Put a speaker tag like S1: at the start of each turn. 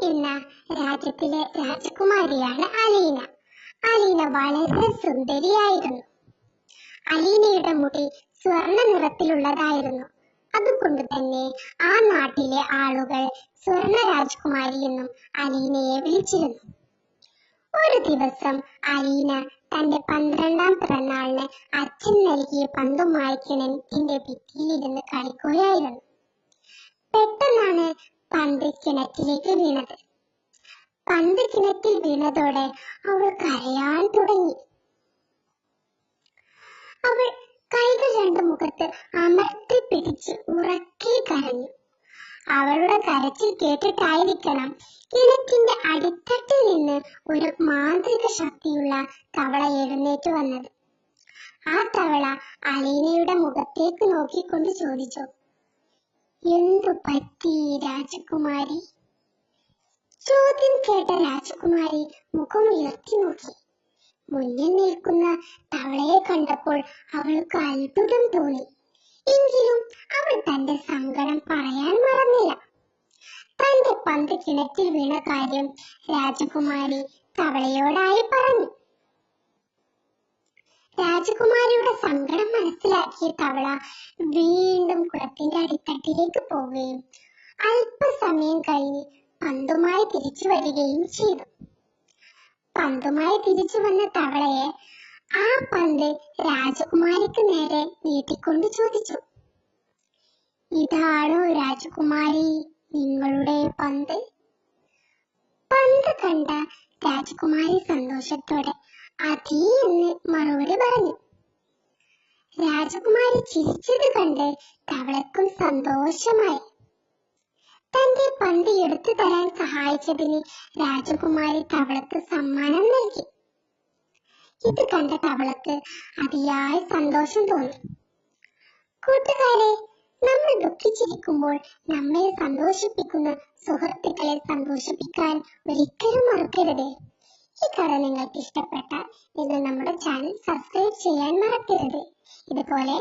S1: എന്ന രാജ്യത്തിലെ രാജകുമാരിയാണ് അലീന. അലീന വളരെ സുന്ദരിയായിരുന്നു. അലീനയുടെ മുടി സ്വർണ നിറത്തിലുള്ളതായിരുന്നു. അതുകൊണ്ട് തന്നെ ആ നാട്ടിലെ ആളുകൾ സ്വർണ രാജകുമാരി എന്നും അലീനയെ വിളിച്ചിരുന്നു. ഒരു ദിവസം അലീന തന്റെ പന്ത്രണ്ടാം പിറന്നാളിന് അച്ഛൻ നൽകിയ പന്തുമായി കിണറ്റിന്റെ ഭിത്തിയിലിരുന്ന് കളിക്കുകയായിരുന്നു. പെട്ടെന്നാണ് പന്ത് കിണറ്റിലേക്ക് വീണത്. പന്ത് കിണറ്റിൽ വീണതോടെ അവൾ കരയാൻ തുടങ്ങി. അവൾ കൈകൾ രണ്ട് മുഖത്ത് അമർത്തി പിടിച്ച് ഉറക്കി കരഞ്ഞു. അവളുടെ കരച്ചിൽ കേട്ടിട്ടായിരിക്കണം കിണറ്റിന്റെ അടിത്തട്ടിൽ നിന്ന് ഒരു മാന്ത്രിക ശക്തിയുള്ള തവള എഴുന്നേറ്റ് വന്നത്. ആ തവള അലീനയുടെ മുഖത്തേക്ക് നോക്കിക്കൊണ്ട് ചോദിച്ചു എന്തു പറ്റി രാജകുമാരി? ചോദ്യം കേട്ട രാജകുമാരി മുഖം ഉയർത്തി നോക്കി. മുന്നിൽ നിൽക്കുന്ന തവളയെ കണ്ടപ്പോൾ അവൾക്ക് അത്ഭുതം തോന്നി. എങ്കിലും അവൾ തന്റെ സങ്കടം പറയാൻ മറന്നില്ല. തന്റെ പന്ത് കിണറ്റിൽ വീണ കാര്യം രാജകുമാരി തവളയോടായി പറഞ്ഞു. രാജകുമാരിയുടെ സങ്കടം മനസ്സിലാക്കിയ തവള വീണ്ടും കുളത്തിന്റെ അടിത്തട്ടിലേക്ക് പോവുകയും അല്പസമയം കഴിഞ്ഞ് പന്തുമായി തിരിച്ചു വരികയും ചെയ്തു. പന്തുമായി തിരിച്ചു വന്ന തവളയെ ആ പന്ത് രാജകുമാരിക്ക് നേരെ നീട്ടിക്കൊണ്ട് ചോദിച്ചു. ഇതാണോ രാജകുമാരി നിങ്ങളുടെ പന്ത്? പന്ത് കണ്ട രാജകുമാരി സന്തോഷത്തോടെ അതീ എന്ന് മറുപടി പറഞ്ഞു. രാജകുമാരി ചിരിച്ചത് കണ്ട് തവളക്കും സന്തോഷമായി. തന്റെ പന്ത് എടുത്തു തരാൻ സഹായിച്ചതിന് രാജകുമാരി തവളക്ക് സമ്മാനം നൽകി. ഇത് കണ്ട തവളക്ക് അതിയായ സന്തോഷം തോന്നി. കൂട്ടുകാരെ നമ്മൾ ദുഃഖിച്ചിരിക്കുമ്പോൾ നമ്മെ സന്തോഷിപ്പിക്കുന്ന സുഹൃത്തുക്കളെ സന്തോഷിപ്പിക്കാൻ ഒരിക്കലും മറക്കരുത്. ഈ കഥ നിങ്ങൾക്ക് ഇഷ്ടപ്പെട്ടാൽ നിങ്ങൾ നമ്മുടെ ചാനൽ സബ്സ്ക്രൈബ് ചെയ്യാൻ മറക്കരുത്. ഇതുപോലെ